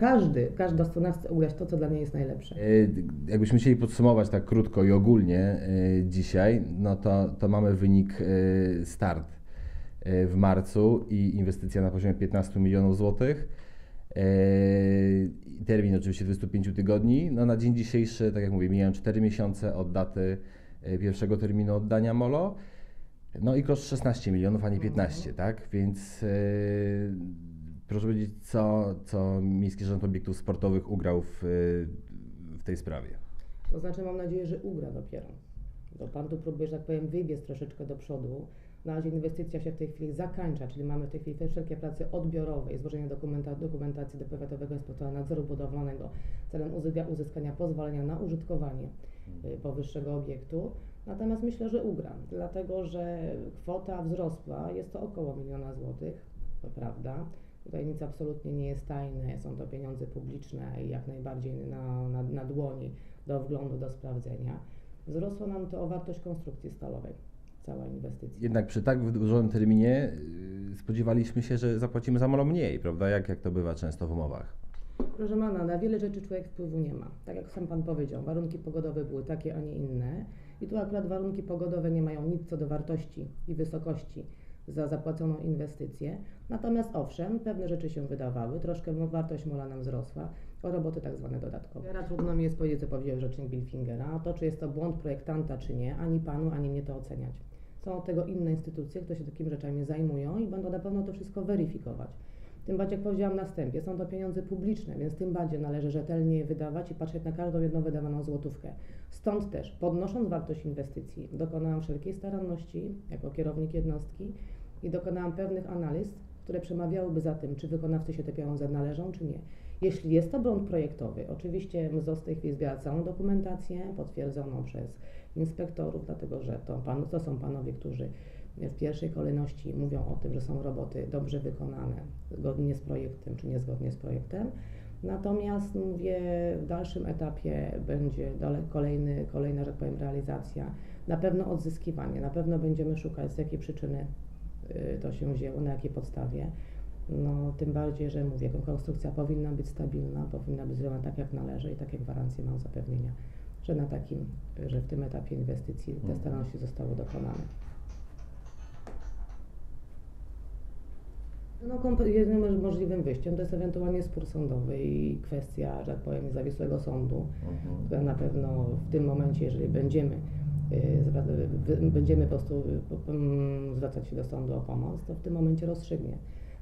każdy, każda strona chce ugrać to, co dla niej jest najlepsze. E, Jakbyśmy chcieli podsumować tak krótko i ogólnie e, dzisiaj, no to, to mamy wynik e, start w marcu i inwestycja na poziomie 15 milionów złotych. Termin oczywiście 25 tygodni. No na dzień dzisiejszy, tak jak mówię, mijają 4 miesiące od daty pierwszego terminu oddania MOLO. No i koszt 16 milionów, a nie 15, tak? Więc proszę powiedzieć, co, co Miejski Zarząd Obiektów Sportowych ugrał w, w tej sprawie. To znaczy mam nadzieję, że ugra dopiero. Bo Pan tu próbuje, że tak powiem, wybiec troszeczkę do przodu. Na razie inwestycja się w tej chwili zakańcza, czyli mamy w tej chwili te wszelkie prace odbiorowe i złożenie dokumenta, dokumentacji do Powiatowego Inspektora Nadzoru Budowlanego celem uzyska- uzyskania pozwolenia na użytkowanie y, powyższego obiektu. Natomiast myślę, że ugra, dlatego że kwota wzrosła, jest to około miliona złotych, to prawda. Tutaj nic absolutnie nie jest tajne, są to pieniądze publiczne i jak najbardziej na, na, na dłoni do wglądu, do sprawdzenia. Wzrosło nam to o wartość konstrukcji stalowej, cała inwestycja. Jednak przy tak wydłużonym terminie y, spodziewaliśmy się, że zapłacimy za MOLO mniej, prawda? Jak, jak to bywa często w umowach. Proszę pana, na wiele rzeczy człowiek wpływu nie ma. Tak jak sam pan powiedział, warunki pogodowe były takie, a nie inne. I tu akurat warunki pogodowe nie mają nic co do wartości i wysokości za zapłaconą inwestycję. Natomiast owszem, pewne rzeczy się wydawały, troszkę wartość mola nam wzrosła o roboty tak zwane dodatkowe. Teraz trudno mi jest powiedzieć, co powiedział rzecznik Bilfingera, a to czy jest to błąd projektanta, czy nie, ani panu, ani mnie to oceniać. Są od tego inne instytucje, które się takimi rzeczami zajmują i będą na pewno to wszystko weryfikować. Tym bardziej, jak powiedziałam na wstępie, są to pieniądze publiczne, więc tym bardziej należy rzetelnie je wydawać i patrzeć na każdą jedną wydawaną złotówkę. Stąd też, podnosząc wartość inwestycji, dokonałam wszelkiej staranności jako kierownik jednostki i dokonałam pewnych analiz, które przemawiałyby za tym, czy wykonawcy się te pieniądze należą, czy nie. Jeśli jest to błąd projektowy, oczywiście MZOS w tej chwili zbiera całą dokumentację potwierdzoną przez inspektorów, dlatego że to, pan, to są panowie, którzy w pierwszej kolejności mówią o tym, że są roboty dobrze wykonane, zgodnie z projektem czy niezgodnie z projektem. Natomiast mówię, w dalszym etapie będzie dalej kolejny, kolejna, że tak powiem, realizacja, na pewno odzyskiwanie, na pewno będziemy szukać z jakiej przyczyny to się wzięło, na jakiej podstawie. No, tym bardziej, że mówię, konstrukcja powinna być stabilna, powinna być zrobiona tak jak należy i takie gwarancje mam zapewnienia, że na takim, że w tym etapie inwestycji te Mhm. staranności zostały dokonane. No, jedynym moż- możliwym wyjściem to jest ewentualnie spór sądowy i kwestia, że tak powiem, niezawisłego sądu, która na pewno w tym momencie, jeżeli będziemy, y, będziemy po prostu y, mm, zwracać się do sądu o pomoc, to w tym momencie rozstrzygnie.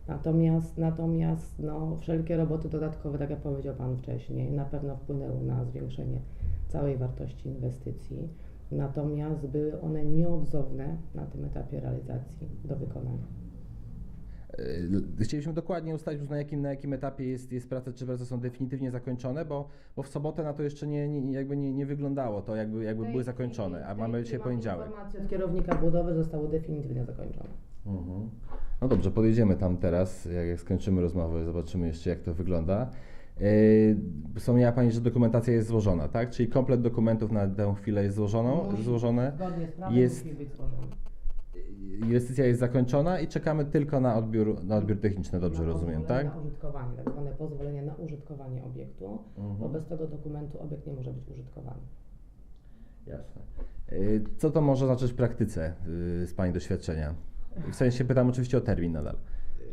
Natomiast, natomiast no, wszelkie roboty dodatkowe, tak jak powiedział Pan wcześniej, na pewno wpłynęły na zwiększenie całej wartości inwestycji. Natomiast były one nieodzowne na tym etapie realizacji do wykonania. Y, Chcielibyśmy dokładnie ustalić, na jakim, na jakim etapie jest, jest praca, czy prace są definitywnie zakończone, bo, bo w sobotę na to jeszcze nie, nie, jakby nie, nie wyglądało to, jakby, jakby były zakończone, a mamy dzisiaj poniedziałek. Informacje od kierownika budowy zostały definitywnie zakończone. Mhm. No dobrze, podjedziemy tam teraz, jak, jak skończymy rozmowę, zobaczymy jeszcze jak to wygląda. Yy, Wspomniała Pani, że dokumentacja jest złożona, tak? Czyli komplet dokumentów na tę chwilę jest złożoną, Musi- złożone. Zgodnie z prawem Jest- musi być złożone. Inwestycja jest zakończona i czekamy tylko na odbiór, na odbiór techniczny, dobrze Na rozumiem, tak? Na użytkowanie, tak zwane pozwolenie na użytkowanie obiektu. Mhm. Bo bez tego dokumentu obiekt nie może być użytkowany. Jasne. Yy, Co to może znaczyć w praktyce yy, z Pani doświadczenia? W sensie pytam oczywiście o termin nadal.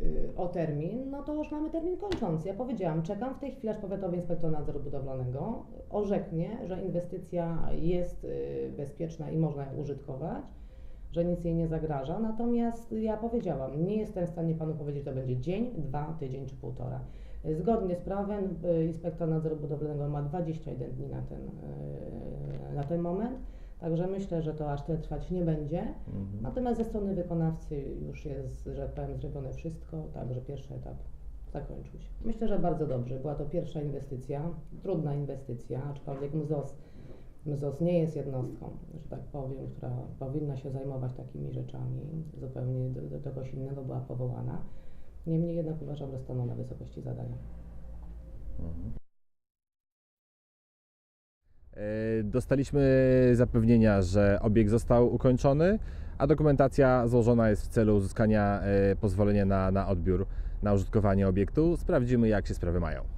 Yy, O termin, no to już mamy termin kończący. Ja powiedziałam, czekam w tej chwili, aż Powiatowy Inspektor Nadzoru Budowlanego orzeknie, że inwestycja jest bezpieczna i można ją użytkować, że nic jej nie zagraża. Natomiast ja powiedziałam, nie jestem w stanie Panu powiedzieć, że to będzie dzień, dwa, tydzień czy półtora. Zgodnie z prawem yy, Inspektor Nadzoru Budowlanego ma 21 dni na ten, yy, na ten moment. Także myślę, że to aż tyle trwać nie będzie. Mhm. Natomiast ze strony wykonawcy już jest, że powiem, zrobione wszystko, także pierwszy etap zakończył się. Myślę, że bardzo dobrze. Była to pierwsza inwestycja, trudna inwestycja, aczkolwiek MZOS, MZOS nie jest jednostką, że tak powiem, która powinna się zajmować takimi rzeczami. Zupełnie do, do czegoś innego była powołana. Niemniej jednak uważam, że stanął na wysokości zadania. Mhm. E, Dostaliśmy zapewnienia, że obiekt został ukończony, a dokumentacja złożona jest w celu uzyskania e, pozwolenia na, na odbiór, na użytkowanie obiektu. Sprawdzimy, jak się sprawy mają.